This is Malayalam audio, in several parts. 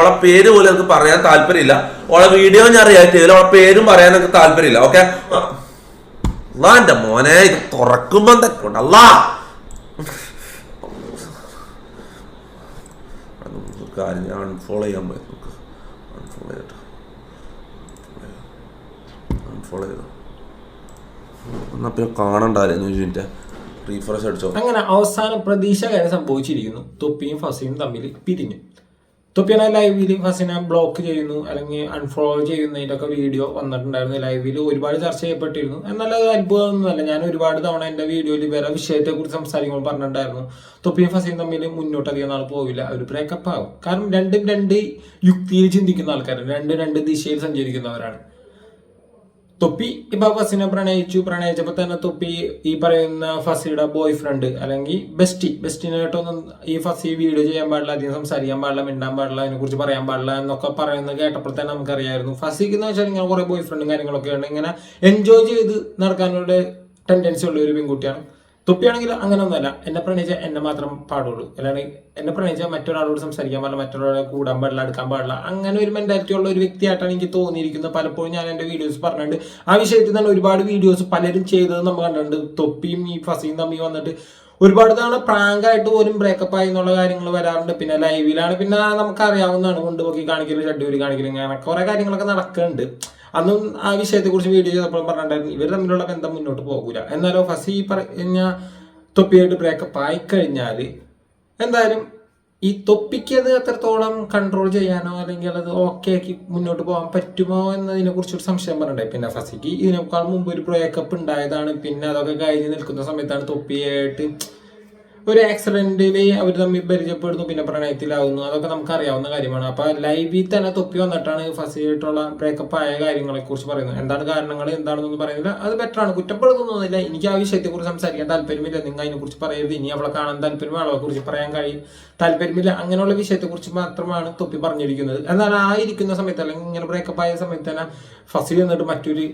ഓളെ പേര് പോലും എനിക്ക് പറയാൻ താല്പര്യമില്ല. ഓളെ വീഡിയോ ഞാൻ റിയാക്ട് ചെയ്തില്ല. ഓളെ പേരും പറയാൻ എനിക്ക് താല്പര്യമില്ല. ഓക്കെ എന്റെ മോനെ ഇത് തുറക്കുമ്പോ എന്തൊക്കെ ഉണ്ടല്ല കാര്യം ഞാൻ അൺഫോളോ ചെയ്യാൻ പോയി. അൺഫോളോ ചെയ്തിട്ട് അൺഫോളോ ചെയ്തു? എന്നാ പിന്നെ കാണണ്ടായിരുന്നു മിനിറ്റ് റീഫ്രഷ് അടിച്ചോ? അങ്ങനെ അവസാന പ്രതീക്ഷ കാര്യം സംഭവിച്ചിരിക്കുന്നു. തൊപ്പിയും ഫസിയും തമ്മിൽ പിരിഞ്ഞു. തൊപ്പിനെ ലൈവിൽ ഫസിനെ ബ്ലോക്ക് ചെയ്യുന്നു അല്ലെങ്കിൽ അൺഫോളോ ചെയ്യുന്നതിന്റെ ഒക്കെ വീഡിയോ വന്നിട്ടുണ്ടായിരുന്നു. ലൈവിൽ ഒരുപാട് ചർച്ച ചെയ്യപ്പെട്ടിരുന്നു. എന്നാൽ അത് അത്ഭുതമൊന്നുമല്ല. ഞാൻ ഒരുപാട് തവണ എന്റെ വീഡിയോയിൽ വേറെ വിഷയത്തെക്കുറിച്ച് സംസാരിക്കുമ്പോൾ പറഞ്ഞിട്ടുണ്ടായിരുന്നു. തൊപ്പിയും ഫസിയും തമ്മിൽ മുന്നോട്ടധികം നാൾ പോവില്ല. അവർ ബ്രേക്കപ്പ് ആകും കാരണം രണ്ടും രണ്ട് യുക്തിയിൽ ചിന്തിക്കുന്ന ആൾക്കാരാണ്. രണ്ട് രണ്ട് ദിശയിൽ സഞ്ചരിക്കുന്നവരാണ്. തൊപ്പി. ഇപ്പൊ ഫസിനെ പ്രണയിച്ചു. പ്രണയിച്ചപ്പോ തന്നെ തൊപ്പി ഈ പറയുന്ന ഫസിയുടെ ബോയ് ഫ്രണ്ട് അല്ലെങ്കിൽ ബെസ്റ്റി ബെസ്റ്റിനായിട്ടൊന്നും ഈ ഫസി വീഡിയോ ചെയ്യാൻ പാടില്ല അധികം സംസാരിക്കാൻ പാടില്ല മിണ്ടാൻ പാടില്ല അതിനെ കുറിച്ച് പറയാൻ പാടില്ല എന്നൊക്കെ പറയുന്നത് കേട്ടപ്പോൾ തന്നെ നമുക്കറിയായിരുന്നു. ഫസിക്ക് എന്ന് വെച്ചാൽ ഇങ്ങനെ കുറെ ബോയ് ഫ്രണ്ടും കാര്യങ്ങളൊക്കെ ഉണ്ട് ഇങ്ങനെ എൻജോയ് ചെയ്ത് നടക്കാനുള്ള ടെൻഡൻസി ഉള്ള ഒരു പെൺകുട്ടിയാണ്. തൊപ്പിയാണെങ്കിൽ അങ്ങനെ ഒന്നുമല്ല എന്നെ പ്രണയിച്ച എന്നെ മാത്രം പാടുള്ളൂ. അല്ലാണ്ട് എന്നെ പ്രണയിച്ച മറ്റൊരാളോട് സംസാരിക്കാൻ പാടില്ല മറ്റൊരാളെ കൂടാൻ പാടില്ല എടുക്കാൻ പാടില്ല. അങ്ങനെ ഒരു മെന്റാലിറ്റി ഉള്ള ഒരു വ്യക്തിയായിട്ടാണ് എനിക്ക് തോന്നിയിരിക്കുന്നത്. പലപ്പോഴും ഞാൻ എന്റെ വീഡിയോസ് പറഞ്ഞിട്ടുണ്ട്. ആ വിഷയത്തിൽ തന്നെ ഒരുപാട് വീഡിയോസ് പലരും ചെയ്തത് നമ്മൾ കണ്ടിട്ടുണ്ട്. തൊപ്പിയും ഈ ഫസിയും തമ്മിൽ വന്നിട്ട് ഒരുപാട് തവണ പ്രാങ്ക് ആയിട്ട് പോലും ബ്രേക്കപ്പ് ആയി എന്നുള്ള കാര്യങ്ങൾ വരാറുണ്ട്. പിന്നെ ലൈവിലാണ് പിന്നെ നമുക്ക് അറിയാവുന്നതാണ് കൊണ്ടുപോയി കാണിക്കലും ഷഡ്യൂര് കാണിക്കലും അങ്ങനെ കുറെ കാര്യങ്ങളൊക്കെ നടക്കുന്നുണ്ട്. അന്നും ആ വിഷയത്തെ കുറിച്ച് വീഡിയോ ചെയ്തപ്പോൾ പറഞ്ഞിട്ടുണ്ടായിരുന്നു ഇവർ തമ്മിലുള്ള ബന്ധം മുന്നോട്ട് പോകൂല. എന്നാലോ ഫസി പറഞ്ഞ തൊപ്പിയായിട്ട് ബ്രേക്കപ്പ് ആയി കഴിഞ്ഞാൽ എന്തായാലും ഈ തൊപ്പിക്ക് അത് എത്രത്തോളം കൺട്രോൾ ചെയ്യാനോ അല്ലെങ്കിൽ അത് ഓക്കെ ആക്കി മുന്നോട്ട് പോകാൻ പറ്റുമോ എന്നതിനെ കുറിച്ച് ഒരു സംശയം പറഞ്ഞിട്ടുണ്ടായി. പിന്നെ ഫസിക്ക് ഇതിനേക്കാൾ മുമ്പ് ഒരു ബ്രേക്കപ്പ് ഉണ്ടായതാണ് പിന്നെ അതൊക്കെ കഴിഞ്ഞ് നിൽക്കുന്ന സമയത്താണ് തൊപ്പിയായിട്ട് ഒരു ആക്സിഡന്റിൽ അവർ തമ്മിൽ പരിചയപ്പെടുന്നു പിന്നെ പ്രണയത്തിലാവുന്നു. അതൊക്കെ നമുക്ക് അറിയാവുന്ന കാര്യമാണ്. അപ്പൊ ലൈവിൽ തന്നെ തൊപ്പി വന്നിട്ടാണ് ഫസിയായിട്ടുള്ള ബ്രേക്കപ്പ് ആയ കാര്യങ്ങളെ കുറിച്ച് പറയുന്നത്. എന്താണ് കാരണങ്ങൾ എന്താണെന്നൊന്നും പറയുന്നില്ല. അത് ബെറ്ററാണ് ആണ്. കുറ്റപ്പെടുത്തുന്നൊന്നുമില്ല എനിക്ക് ആ വിഷയത്തെ കുറിച്ച് സംസാരിക്കാൻ താല്പര്യമില്ല. നിങ്ങൾ അതിനെ കുറിച്ച് പറയരുത്. ഇനി അവളെ കാണാൻ താല്പര്യം അവളെ കുറിച്ച് പറയാൻ കഴിയും. താല്പര്യമില്ല. അങ്ങനെയുള്ള വിഷയത്തെ കുറിച്ച് മാത്രമാണ് തൊപ്പി പറഞ്ഞിരിക്കുന്നത്. എന്നാൽ ആ ഇരിക്കുന്ന സമയത്ത് അല്ലെങ്കിൽ ഇങ്ങനെ ബ്രേക്കപ്പ് ആയ സമയത്ത് തന്നെ ഫസി എന്നിട്ട് മറ്റൊരു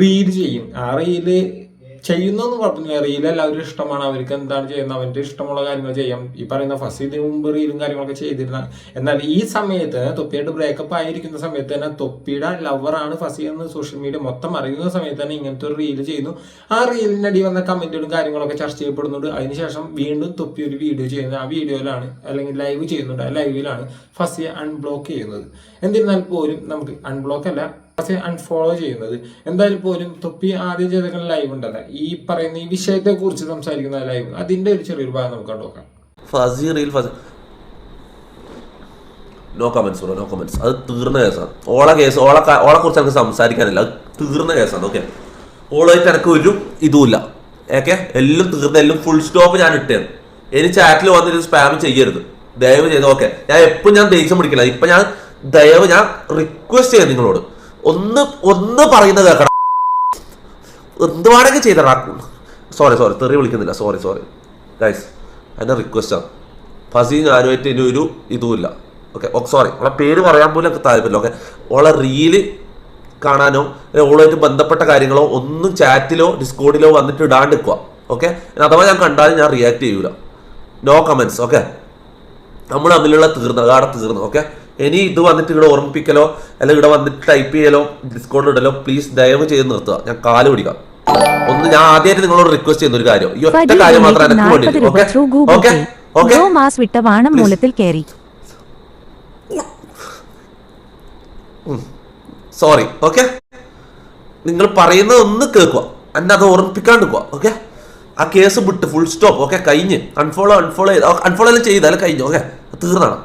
റീഡ് ചെയ്യും. ആ റീൽ ചെയ്യുന്നൊന്നും കുഴപ്പമില്ല അറിയില്ല എല്ലാവരും ഇഷ്ടമാണ് അവർക്ക്. എന്താണ് ചെയ്യുന്നത്? അവന്റെ ഇഷ്ടമുള്ള കാര്യങ്ങൾ ചെയ്യാം. ഈ പറയുന്ന ഫസീദിന് മുമ്പ് റീലും കാര്യങ്ങളൊക്കെ ചെയ്തിരുന്ന എന്നാൽ ഈ സമയത്ത് തൊപ്പിയായിട്ട് ബ്രേക്കപ്പ് ആയിരിക്കുന്ന സമയത്ത് തന്നെ തൊപ്പിയുടെ ലവറാണ് ഫസി എന്ന് സോഷ്യൽ മീഡിയ മൊത്തം അറിയുന്ന സമയത്ത് തന്നെ ഇങ്ങനത്തെ ഒരു റീൽ ചെയ്യുന്നു. ആ റീലിന്റെ അടി വന്ന കമന്റുകളും കാര്യങ്ങളൊക്കെ ചർച്ച ചെയ്യപ്പെടുന്നുണ്ട്. അതിനുശേഷം വീണ്ടും തൊപ്പി ഒരു വീഡിയോ ചെയ്യുന്നത് ആ വീഡിയോയിലാണ് അല്ലെങ്കിൽ ലൈവ് ചെയ്യുന്നുണ്ട്. ആ ലൈവിലാണ് ഫസിയെ അൺബ്ലോക്ക് ചെയ്യുന്നത്. എന്നിരുന്നാൽ പോലും നമുക്ക് അൺബ്ലോക്ക് അല്ല അൺഫോളോ ചെയ്യുന്നത്. എന്തായാലും പോലും തൊപ്പി ആദ്യം ചെയ്ത ലൈവ് ഉണ്ടല്ല. ഈ പറയുന്ന ഈ വിഷയത്തെ കുറിച്ച് സംസാരിക്കുന്ന ലൈവ് അതിന്റെ ഒരു ചെറിയൊരു ഭാഗം നമുക്ക് കണ്ടുനോക്കാം Fasi reel Fasi no comments bro no comments അത് തീർന്ന കേസാണ് ഓള കേസ് ഓള ഓളെ കുറിച്ച് എനിക്ക് സംസാരിക്കാനില്ല. അത് തീർന്ന കേസാണ് ഓക്കെ ഓളായിട്ട് എനിക്ക് ഒരു ഇതുമില്ല. ഓക്കേ എല്ലാം തീർന്ന എല്ലാം ഫുൾ സ്റ്റോപ്പ് ഞാൻ ഇട്ടേന്ന്. ഇനി ചാറ്റിൽ വന്നിട്ട് സ്പാം ചെയ്യരുത്. ദയവ് ചെയ്ത് ഓക്കെ ഞാൻ എപ്പോഴും ഞാൻ ദേഷ്യം പിടിക്കില്ല. ഇപ്പൊ ഞാൻ ദയവ് ഞാൻ റിക്വസ്റ്റ് ചെയ്യാം നിങ്ങളോട്. ഒന്ന് ഒന്ന് പറയുന്നത് കേൾക്കണം. എന്ത് വേണമെങ്കിൽ സോറി സോറി തെറി വിളിക്കുന്നില്ല. സോറി സോറി ഗൈസ് എന്റെ റിക്വസ്റ്റാണ് ഫസി ഞാനുമായിട്ട് ഇനി ഒരു ഇതുമില്ല. ഓക്കെ സോറി ഓളെ പേര് പറയാൻ പോലും എനിക്ക് താല്പര്യമില്ല. ഓക്കെ ഓളെ റീൽ കാണാനോ ഓളുമായിട്ട് ബന്ധപ്പെട്ട കാര്യങ്ങളോ ഒന്നും ചാറ്റിലോ ഡിസ്കോഡിലോ വന്നിട്ട് ഇടാണ്ട് നിൽക്കുക ഓക്കെ അഥവാ ഞാൻ കണ്ടാലും ഞാൻ റിയാക്ട് ചെയ്യൂല. നോ കമൻസ് ഓക്കെ നമ്മൾ തമ്മിലുള്ള തീർന്നു അതാണ് തീർന്നു ഓക്കെ ഇനി ഇത് വന്നിട്ട് ഇവിടെ ഓർമ്മിപ്പിക്കലോ അല്ലെങ്കിൽ ഇവിടെ വന്നിട്ട് ടൈപ്പ് ചെയ്യലോ ഡിസ്കൗണ്ട് ഇടലോ പ്ലീസ് ദയവ് ചെയ്ത് നിർത്തുക. ഞാൻ കാൽ പിടിക്കാം. ഒന്ന് ഞാൻ ആദ്യമായിട്ട് നിങ്ങളോട് റിക്വസ്റ്റ് ചെയ്യുന്ന ഒരു കാര്യം. ഈ ഒറ്റ കാര്യം മാത്രം എനിക്ക് വേണ്ടി ഓക്കെ മാസ് വിട്ട വാണംമൂലത്തിൽ കയറി സോറി ഓക്കെ നിങ്ങൾ പറയുന്നത് ഒന്ന് കേൾക്കുക. എന്നെ അത് ഓർമ്മിപ്പിക്കാണ്ട് പോവാ ഓക്കെ ആ കേസ് വിട്ട് ഫുൾ സ്റ്റോപ്പ് ഓക്കെ കഴിഞ്ഞ്. അൺഫോളോ അൺഫോളോ ചെയ്ത്. അൺഫോളോ എല്ലാം ചെയ്താലും കഴിഞ്ഞു. ഓക്കെ തീർന്നാണ്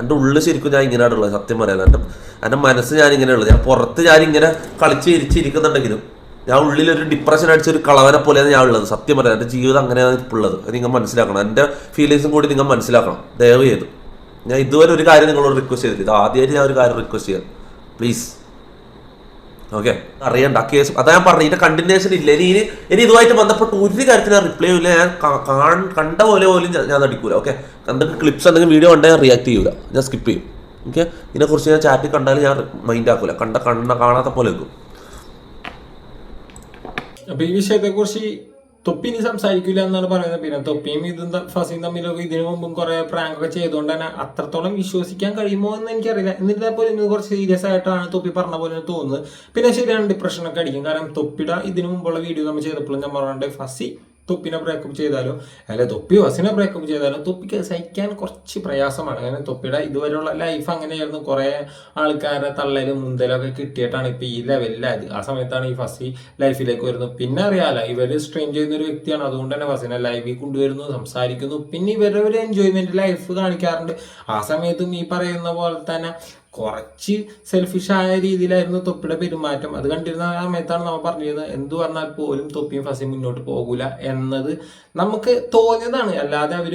എന്റെ ഉള്ളിൽ ശരിക്കും ഞാൻ ഇങ്ങനെയാണുള്ളത് സത്യം പറയാൻ എന്റെ എന്റെ മനസ്സ് ഞാൻ ഇങ്ങനെയുള്ളത് ഞാൻ പുറത്ത് ഞാൻ ഇങ്ങനെ കളിച്ച് ഇരിച്ചിരിക്കുന്നുണ്ടെങ്കിലും ഞാൻ ഉള്ളിൽ ഒരു ഡിപ്രഷൻ അടിച്ച ഒരു കളവനെ പോലെയാണ് ഞാൻ ഉള്ളത് സത്യം പറയാം. എന്റെ ജീവിതം അങ്ങനെയാണ് ഉള്ളത് നിങ്ങൾ മനസ്സിലാക്കണം. എന്റെ ഫീലിങ്സും കൂടി നിങ്ങൾ മനസ്സിലാക്കണം. ദയവ് ചെയ്ത്. ഞാൻ ഇതുവരെ ഒരു കാര്യം നിങ്ങളോട് റിക്വസ്റ്റ് ചെയ്തിട്ടില്ല. ഇത് ആദ്യമായിട്ട് ഞാൻ ഒരു കാര്യം റിക്വസ്റ്റ് ചെയ്യാം. പ്ലീസ് ഓക്കെ അറിയണ്ട കേസ്. അതാ ഞാൻ പറഞ്ഞു ഇതിന്റെ കണ്ടിന്യൂഷൻ ഇല്ല. ഇനി ഇനി ഇനി ഇതുമായിട്ട് ബന്ധപ്പെട്ട് ഒരു കാര്യത്തിൽ ഞാൻ റിപ്ലൈ ഇല്ല ഞാൻ കണ്ട പോലെ പോലും ഞാൻ- നടിക്കൂല. ഓക്കെ എന്തെങ്കിലും ക്ലിപ്സ് എന്തെങ്കിലും വീഡിയോ കണ്ടാൽ ഞാൻ റിയാക്ട് ചെയ്യൂല. ഞാൻ സ്കിപ്പ് ചെയ്യും. ഓക്കെ ഇതിനെക്കുറിച്ച് ഞാൻ ചാറ്റിൽ കണ്ടാലും ഞാൻ മൈൻഡ് ആക്കൂല. കണ്ട കണ്ട കാണാത്ത പോലെ നിൽക്കും. അപ്പൊ ഈ വിഷയത്തെ കുറിച്ച് തൊപ്പി ഇനി സംസാരിക്കില്ല എന്നാണ് പറയുന്നത്. പിന്നെ തൊപ്പിയും ഇതും ഫസിയും തമ്മിലൊക്കെ ഇതിനു മുമ്പും കുറെ പ്രാങ്ക് ഒക്കെ ചെയ്തുകൊണ്ട് തന്നെ അത്രത്തോളം വിശ്വസിക്കാൻ കഴിയുമോ എന്ന് എനിക്കറിയില്ല. എന്നിട്ട് പോലും ഇന്ന് കുറച്ച് സീരിയസ് ആയിട്ടാണ് തൊപ്പി പറഞ്ഞ പോലെ തോന്നുന്നത്. പിന്നെ ശരിയാണ് ഡിപ്രഷൻ ഒക്കെ അടിക്കും. കാരണം തൊപ്പിയുടെ ഇതിനു മുമ്പുള്ള വീഡിയോ നമ്മൾ ചെയ്തപ്പോഴും ഞാൻ പറഞ്ഞിട്ടുണ്ട് ഫസി തൊപ്പിനെ ബ്രേക്കപ്പ് ചെയ്താലോ? അല്ലെ തൊപ്പി ഫസിനെ ബ്രേക്കപ്പ് ചെയ്താലോ? തൊപ്പിക്ക് സഹിക്കാൻ കുറച്ച് പ്രയാസമാണ്. അങ്ങനെ തൊപ്പിയുടെ ഇതുവരെയുള്ള ലൈഫ് അങ്ങനെയായിരുന്നു. കുറേ ആൾക്കാരെ തള്ളലും മുന്തലൊക്കെ കിട്ടിയിട്ടാണ് ഇപ്പൊ ഈ ലെവലിലായത് ആ സമയത്താണ് ഈ ഫസി ലൈഫിലേക്ക് വരുന്നത്. പിന്നെ അറിയാലോ ഇവർ സ്ട്രെയിൻ ചെയ്യുന്ന ഒരു വ്യക്തിയാണ്. അതുകൊണ്ട് തന്നെ ഫസിനെ ലൈവിൽ കൊണ്ടുവരുന്നു സംസാരിക്കുന്നു. പിന്നെ ഇവരുടെ ഒരു എൻജോയ്മെന്റ് ലൈഫ് കാണിക്കാറുണ്ട്. ആ സമയത്തും ഈ പറയുന്ന പോലെ തന്നെ കുറച്ച് സെൽഫിഷായ രീതിയിലായിരുന്നു തൊപ്പിയുടെ പെരുമാറ്റം. അത് കണ്ടിരുന്ന ആ സമയത്താണ് നമ്മൾ പറഞ്ഞിരുന്നത് എന്ത് പറഞ്ഞാൽ പോലും തൊപ്പിയും ഫസിയും മുന്നോട്ട് പോകൂല എന്നത് നമുക്ക് തോന്നിയതാണ്. അല്ലാതെ അവർ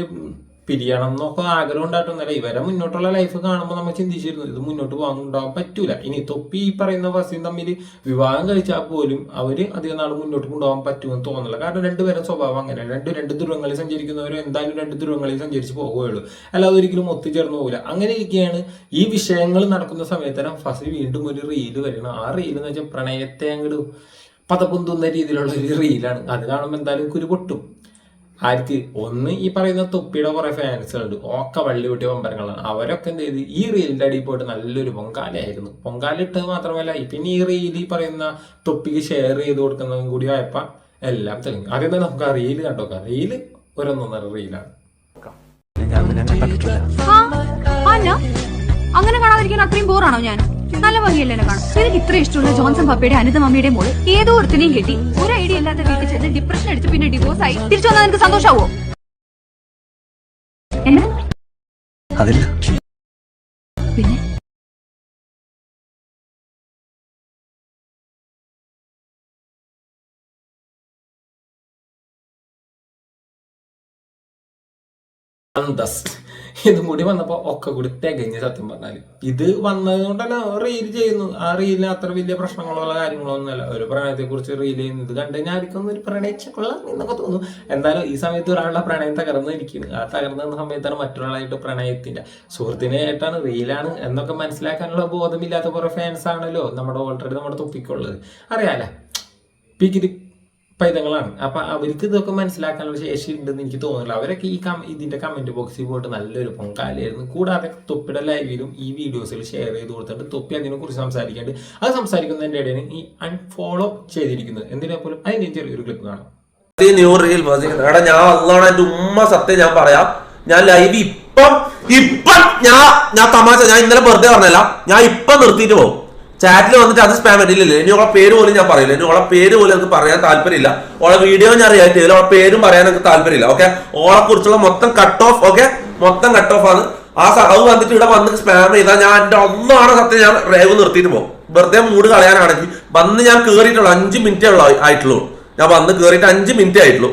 പിരിയണം എന്നൊക്കെ ആഗ്രഹം ഉണ്ടായിട്ടൊന്നുമല്ല. ഇവരെ മുന്നോട്ടുള്ള ലൈഫ് കാണുമ്പോൾ നമ്മൾ ചിന്തിച്ചിരുന്നു ഇത് മുന്നോട്ട് പോകാൻ ഉണ്ടാവാൻ പറ്റൂല. ഇനി തൊപ്പി ഈ പറയുന്ന വസീം തമ്മിൽ വിവാഹം കഴിച്ചാൽ പോലും അവർ അധികം നാൾ മുന്നോട്ട് കൊണ്ടുപോകാൻ പറ്റുമെന്ന് തോന്നില്ല കാരണം രണ്ടുപേരും സ്വഭാവം അങ്ങനെ രണ്ട് രണ്ട് ധ്രുവങ്ങളിൽ സഞ്ചരിക്കുന്നവർ എന്തായാലും രണ്ട് ധ്രുവങ്ങളിൽ സഞ്ചരിച്ച് പോകുകയുള്ളൂ അല്ലാതെ ഒരിക്കലും ഒത്തുചേർന്ന് പോകില്ല അങ്ങനെ ഇരിക്കുകയാണ് ഈ വിഷയങ്ങൾ നടക്കുന്ന സമയത്തരം ഫസി വീണ്ടും ഒരു റീൽ വരണം ആ റീൽ എന്ന് വെച്ചാൽ പ്രണയത്തെ അങ്ങോട്ട് പതപ്പൊന്തുന്ന രീതിയിലുള്ള ഒരു റീലാണ് അത് കാണുമ്പോൾ എന്തായാലും കുരു പൊട്ടും. ആർക്ക് ഒന്ന് ഈ പറയുന്ന തൊപ്പിയുടെ കുറെ ഫാൻസുകളുണ്ട്. ഒക്കെ വള്ളി കൂട്ടി പമ്പരങ്ങളാണ് അവരൊക്കെ എന്ത് ചെയ്ത് ഈ റീലിന്റെ അടിയിൽ പോയിട്ട് നല്ലൊരു പൊങ്കാലയായിരുന്നു. പൊങ്കാല ഇട്ടത് മാത്രമല്ല ഈ പിന്നെ ഈ റീൽ ഈ പറയുന്ന തൊപ്പിക്ക് ഷെയർ ചെയ്ത് കൊടുക്കുന്നതും കൂടി ആയപ്പോ എല്ലാം തെളിഞ്ഞു. ആദ്യം തന്നെ നമുക്ക് ആ റീൽ കണ്ടോക്കാം റീൽ ഒരൊന്നൊന്നര റീലാണ്. അങ്ങനെ കാണാതിരിക്കാൻ അത്രയും ബോറാണോ ഞാൻ? നല്ല ഭംഗിയല്ലേ കാണാം എനിക്ക് ഇത്ര ഇഷ്ടമുള്ള ജോൺസൺ പപ്പയുടെ അനിത മമ്മിയുടെ മോൾ ഏതോ ഒരുത്തിനെയും കെട്ടി ഒരു ഐഡിയ ഇല്ലാത്ത വീട്ടിൽ ചെന്ന് ഡിപ്രഷൻ അടിച്ച് പിന്നെ ഡിവോഴ്സ് ആയി. തിരിച്ചു വന്നാൽ നിനക്ക് സന്തോഷാവോ? എന്നെ? അതില്ല പിന്നെ? ഇതും കൂടി വന്നപ്പോ ഒക്കെ കൂടി തികഞ്ഞ് സത്യം പറഞ്ഞാൽ. ഇത് വന്നത് കൊണ്ടല്ല റീൽ ചെയ്യുന്നു. ആ റീലിന് അത്ര വലിയ പ്രശ്നങ്ങളോ കാര്യങ്ങളോ ഒന്നുമല്ല. ഒരു പ്രണയത്തെ കുറിച്ച് റീൽ ചെയ്യുന്നു. ഇത് കണ്ടു കഴിഞ്ഞാൽ ആർക്കും ഒരു പ്രണയിച്ചക്കൊള്ളാം എന്നൊക്കെ തോന്നുന്നു എന്തായാലും ഈ സമയത്ത് ഒരാളുടെ പ്രണയം തകർന്നു ഇരിക്കുന്നു. ആ തകർന്ന സമയത്താണ് മറ്റൊരാളായിട്ട് പ്രണയത്തിന്റെ. സുഹൃത്തിനായിട്ടാണ് റീലാണ് എന്നൊക്കെ മനസ്സിലാക്കാനുള്ള ബോധമില്ലാത്ത കുറെ ഫാൻസ് ആണല്ലോ നമ്മുടെ ഓൾറെഡി നമ്മുടെ തൊപ്പിക്കുള്ളത്. അറിയാലോ? പിക്കിരി പൈതങ്ങളാണ്. അപ്പൊ അവർക്ക് ഇതൊക്കെ മനസ്സിലാക്കാനുള്ള ശേഷി ഉണ്ടെന്ന് എനിക്ക് തോന്നുന്നില്ല. അവരൊക്കെ ഈ കം ഇതിന്റെ കമന്റ് ബോക്സിൽ പോയിട്ട് നല്ലൊരു പൊങ്കാലായിരുന്നു കൂടാതെ തൊപ്പിയുടെ ലൈവിലും ഈ വീഡിയോസിൽ ഷെയർ ചെയ്ത് കൊടുത്തിട്ട് തൊപ്പി അതിനെ കുറിച്ച് സംസാരിക്കേണ്ടത് അത് സംസാരിക്കുന്നതിന്റെ ഇടയിൽ ഈ അൺഫോളോ ചെയ്തിരിക്കുന്നത്. എന്തിനാ പോലും? അതിന്റെ ചെറിയൊരു ക്ലിപ്പ് കാണാം. റീൽ എടാ ഞാൻ അന്നാണ് ഉമ്മ സത്യം ഞാൻ പറയാം. ഞാൻ ലൈവ് ഇപ്പം ഇപ്പം ഞാൻ ഞാൻ തമാശ ഞാൻ ഇന്നലെ വെറുതെ പറഞ്ഞല്ല ഞാൻ ഇപ്പം നിർത്തിയിട്ട് പോകും. ചാറ്റിൽ വന്നിട്ട് അത് സ്പാം ഇല്ലല്ലേ ഇനി ഓളെ പേര് പോലും ഞാൻ പറയില്ല. ഇനി ഓളെ പേര് പോലും എനിക്ക് പറയാൻ താല്പര്യമില്ല. ഓളെ വീഡിയോ ഞാൻ റിയാക്ട് ചെയ്തില്ല. ഓളെ പേരും പറയാൻ എനിക്ക് താല്പര്യമില്ല. ഓക്കെ ഓളെ കുറിച്ചുള്ള മൊത്തം കട്ട് ഓഫ് ഓക്കെ മൊത്തം കട്ട് ഓഫ് ആണ്. ആ സ- അത് വന്നിട്ട് ഇവിടെ വന്ന് സ്പാം ചെയ്താൽ ഞാൻ എന്റെ ഒന്നാണ് സത്യം ഞാൻ റേവ് നിർത്തിയിട്ട് പോകും. വെറുതെ മൂട് കളയാനാണെങ്കിൽ വന്ന് ഞാൻ കേറിയിട്ടുള്ളൂ. അഞ്ച് മിനിറ്റേ ഉള്ളൂ ആയിട്ടുള്ളൂ. ഞാൻ വന്ന് കേറിയിട്ട് അഞ്ച് മിനിറ്റേ ആയിട്ടുള്ളൂ.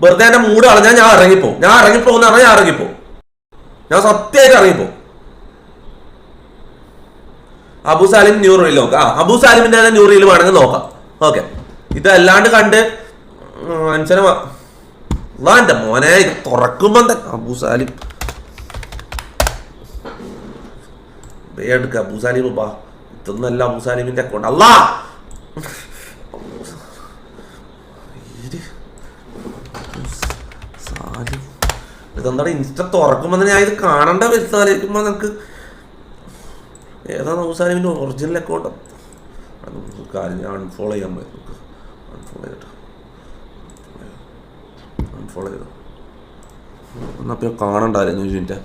വെറുതെ എന്റെ മൂട് കളഞ്ഞാൽ ഞാൻ ഇറങ്ങിപ്പോ ഞാൻ ഇറങ്ങിപ്പോന്ന് പറഞ്ഞാൽ ഞാൻ ഇറങ്ങിപ്പോ ഞാൻ സത്യമായിട്ട് ഇറങ്ങിപ്പോ അബു സാലിം നോക്കാം. ആ അബു സാലിമിന്റെ തന്നെ ന്യൂ വേണമെങ്കിൽ നോക്കാം. ഓക്കെ. ഇതല്ലാണ്ട് കണ്ട് എന്റെ മോനെ ഇത് തുറക്കുമ്പോ തന്നെ അബു സാലിം. അബു സാലിം ബാ ഇതൊന്നല്ല അബു സാലിമിന്റെ അക്കൗണ്ട് അല്ലാ ഇതെന്താണ് ഇൻസ്റ്റ തുറക്കുമ്പോ തന്നെ ഞാൻ ഇത് കാണണ്ട വരുത്താലേക്കുമ്പോ നമുക്ക് ഏതാണ് അവസാനം ഒറിജിനൽ അക്കൗണ്ട് കാര്യം ഞാൻ അൺഫോളോ ചെയ്യാൻ പറ്റും അൺഫോളോ ചെയ്തിട്ട്. അൺഫോളോ ചെയ്തു? എന്നാ പിന്നെ കാണണ്ടായിരുന്നു ഇതിന്റെ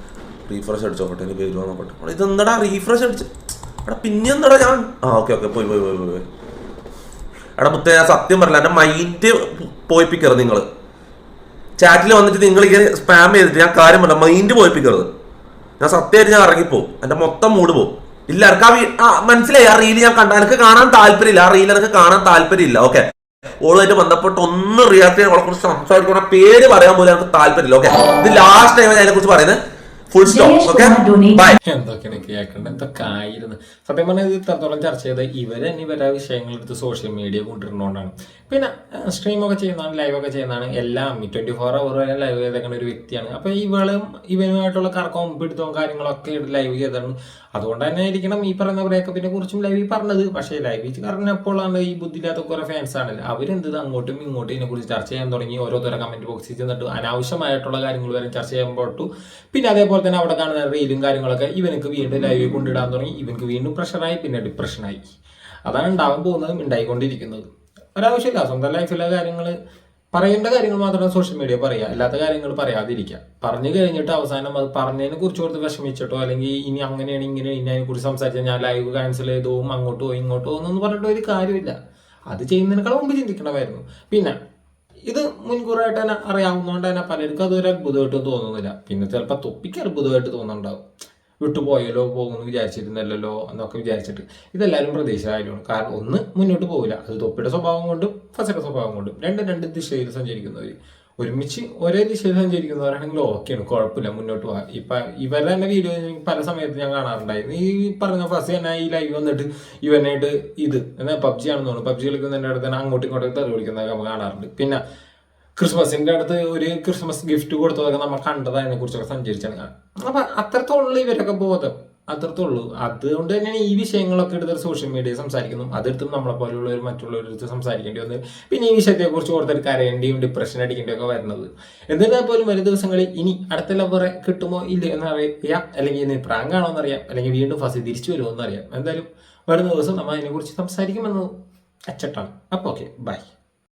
റീഫ്രഷ് അടിച്ചോക്കട്ടെ എന്റെ പേര് നോക്കട്ടെ ഇത് ഇതെന്താടാ? റീഫ്രഷ് അടിച്ച്. എടാ പിന്നെ എന്താടാ ഞാൻ? ആ ഓക്കെ ഓക്കെ. പോയി പോയി പോയി പോയി പോയി. എടാ മുത്തേ ഞാൻ സത്യം പറയില്ല എന്റെ മൈൻഡ് പോയിപ്പിക്കരുത് നിങ്ങൾ ചാറ്റിൽ വന്നിട്ട് നിങ്ങൾ ഇങ്ങനെ സ്പാം ചെയ്തിട്ട് ഞാൻ കാര്യം പറഞ്ഞ മൈൻഡ് പോയിപ്പിക്കരുത്. ഞാൻ സത്യമായിട്ട് ഞാൻ ഇറങ്ങിപ്പോവും. എന്റെ മൊത്തം മൂഡ് പോവും. ഇല്ല എനിക്ക് ആ മനസ്സിലായി. ആ റീൽ ഞാൻ കണ്ട. എനിക്ക് കാണാൻ താല്പര്യമില്ല. ആ റീൽ എനിക്ക് കാണാൻ താല്പര്യമില്ല. ഓക്കെ ഓളുമായിട്ട് ബന്ധപ്പെട്ട് ഒന്ന് റിയാക്ട് ചെയ്യാൻ അവളെ കുറിച്ച് സംസാരിക്കുന്ന പേര് പറയാൻ പോലും എനിക്ക് താല്പര്യമില്ല. ഓക്കെ ഇത് ലാസ്റ്റ് ടൈം അതിനെ കുറിച്ച് പറയുന്നത് ഫുൾ സ്റ്റോപ്പ് ഓക്കെ ബൈ എന്തൊക്കെയാണ് കേൾക്കേണ്ടത് എന്തൊക്കെ ആയിരുന്നു? സത്യം പറഞ്ഞാൽ ഇത് ഇത്രത്തോളം ചർച്ച ചെയ്ത് ഇവർ തന്നെ ഇവരെ വിഷയങ്ങളെടുത്ത് സോഷ്യൽ മീഡിയ കൊണ്ടുവരുന്നതുകൊണ്ടാണ് പിന്നെ സ്ട്രീം ഒക്കെ ചെയ്യുന്നതാണ് ലൈവ് ഒക്കെ ചെയ്യുന്നതാണ്. എല്ലാം ട്വന്റി ഫോർ അവർ വരെ ലൈവ് ചെയ്തേക്കുന്ന ഒരു വ്യക്തിയാണ്. അപ്പൊ ഇവളും ഇവനുമായിട്ടുള്ള കറക്കവും പിടുത്തവും കാര്യങ്ങളൊക്കെ ലൈവ് ചെയ്തതാണ്. അതുകൊണ്ട് തന്നെ ആയിരിക്കണം ഈ പറയുന്ന ബ്രേക്കപ്പിനെ കുറിച്ചും ലൈവ് പറഞ്ഞത്. പക്ഷേ ലൈവ് പറഞ്ഞപ്പോഴാണ് ഈ ബുദ്ധിയില്ലാത്ത കുറെ ഫാൻസ് ആണല്ലോ അവരെന്ത് അങ്ങോട്ടും ഇങ്ങോട്ടും ഇതിനെ കുറിച്ച് ചർച്ച ചെയ്യാൻ തുടങ്ങി? ഓരോരുത്തരെ കമന്റ് ബോക്സിൽ ചെന്നിട്ട് അനാവശ്യമായിട്ടുള്ള കാര്യങ്ങൾ വരെ ചർച്ച ചെയ്യാൻ പോട്ടു. പിന്നെ അതേപോലെ തന്നെ അവിടെ കാണുന്ന റീലും കാര്യങ്ങളൊക്കെ ഇവനക്ക് വീണ്ടും ലൈവിൽ കൊണ്ടിടാൻ തുടങ്ങി. ഇവനക്ക് വീണ്ടും പ്രഷറായി പിന്നെ ഡിപ്രഷനായി അതാണ് ഉണ്ടാവാൻ പോകുന്നതും ഉണ്ടായിക്കൊണ്ടിരിക്കുന്നത്. ഒരാവശ്യമില്ല സ്വന്തം ലൈഫിലെ കാര്യങ്ങൾ പറയേണ്ട കാര്യങ്ങൾ മാത്രം സോഷ്യൽ മീഡിയ പറയുക അല്ലാത്ത കാര്യങ്ങൾ പറയാതിരിക്കുക പറഞ്ഞു കഴിഞ്ഞിട്ട് അവസാനം അത് പറഞ്ഞതിനെ കുറിച്ച് കൊടുത്ത് വിഷമിച്ചിട്ടോ അല്ലെങ്കിൽ ഇനി അങ്ങനെയാണ് ഇങ്ങനെ ഇനി അതിനെ കുറിച്ച് സംസാരിച്ചാൽ ഞാൻ ലൈവ് ക്യാൻസൽ ചെയ്തു അങ്ങോട്ടോ ഇങ്ങോട്ടോ എന്നൊന്നും പറഞ്ഞിട്ട് ഒരു കാര്യമില്ല. അത് ചെയ്യുന്നതിനേക്കാൾ മുമ്പ് ചിന്തിക്കണമായിരുന്നു. പിന്നെ ഇത് മുൻകൂറായിട്ട് തന്നെ അറിയാവുന്നതുകൊണ്ട് തന്നെ പലർക്കും അതൊരു അത്ഭുതമായിട്ട് തോന്നുന്നില്ല. പിന്നെ ചിലപ്പോൾ തൊപ്പിക്ക് അത്ഭുതമായിട്ട് തോന്നുന്നുണ്ടാവും. വിട്ടുപോയല്ലോ പോകുമെന്ന് വിചാരിച്ചിരുന്നല്ലോ എന്നൊക്കെ വിചാരിച്ചിട്ട് ഇതെല്ലാവരും പ്രതീക്ഷയായിരുന്നു കാരണം ഒന്ന് മുന്നോട്ട് പോകില്ല അത് തൊപ്പിയുടെ സ്വഭാവം കൊണ്ടും ഫസയുടെ സ്വഭാവം കൊണ്ടും രണ്ട് രണ്ട് ദിശയിൽ സഞ്ചരിക്കുന്നവർ ഒരുമിച്ച് ഒരേ ദിശയിൽ സഞ്ചരിക്കുന്നവരാണെങ്കിൽ ഓക്കെയാണ്. കുഴപ്പമില്ല മുന്നോട്ട് പോകാം. ഇപ്പൊ ഇവരുടെ തന്നെ വീഡിയോ പല സമയത്ത് ഞാൻ കാണാറുണ്ടായിരുന്നു. ഈ പറഞ്ഞ ഫസ്റ്റ് തന്നെ ഈ ലൈവ് വന്നിട്ട് ഇവനായിട്ട് ഇത് എന്നാ പബ്ജി ആണെന്ന് തോന്നുന്നു. പബ്ജി കളിക്കുന്നതിന്റെ അടുത്ത് തന്നെ അങ്ങോട്ടും ഇങ്ങോട്ടും തെറി വിളിക്കുന്നതൊക്കെ നമ്മൾ കാണാറുണ്ട്. പിന്നെ ക്രിസ്മസിന്റെ അടുത്ത് ഒരു ക്രിസ്മസ് ഗിഫ്റ്റ് കൊടുത്തതൊക്കെ നമ്മൾ കണ്ടത് അതിനെ കുറിച്ചൊക്കെ സഞ്ചരിച്ചാണ്. അപ്പൊ അത്രത്തോളം ഇവരൊക്കെ ബോധം. അത്രത്തോളൂ. അതുകൊണ്ട് തന്നെയാണ് ഈ വിഷയങ്ങളൊക്കെ എടുത്ത് സോഷ്യൽ മീഡിയ സംസാരിക്കുന്നു. അതെടുത്തും നമ്മളെ പോലെയുള്ളവർ മറ്റുള്ളവരെടുത്ത് സംസാരിക്കേണ്ടി വന്നത് പിന്നെ ഈ വിഷയത്തെ കുറിച്ച് ഓർത്തിട്ട് കരയേണ്ടിയും ഡിപ്രഷൻ അടിക്കേണ്ടി ഒക്കെ വരുന്നത്. എന്നിരുന്നാൽ പോലും വരും ദിവസങ്ങളിൽ ഇനി അടുത്ത ലവറെ കിട്ടുമോ ഇല്ല എന്നറിയാം. അല്ലെങ്കിൽ ഇനി പ്രാങ്ക് ആണോ എന്നറിയാം. അല്ലെങ്കിൽ വീണ്ടും ഫസ്റ്റ് തിരിച്ചു വരുമോ എന്നറിയാം. എന്തായാലും വരുന്ന ദിവസം നമ്മൾ അതിനെക്കുറിച്ച് സംസാരിക്കുമെന്ന് അച്ചട്ടാണ്. അപ്പോൾ ഓക്കെ ബൈ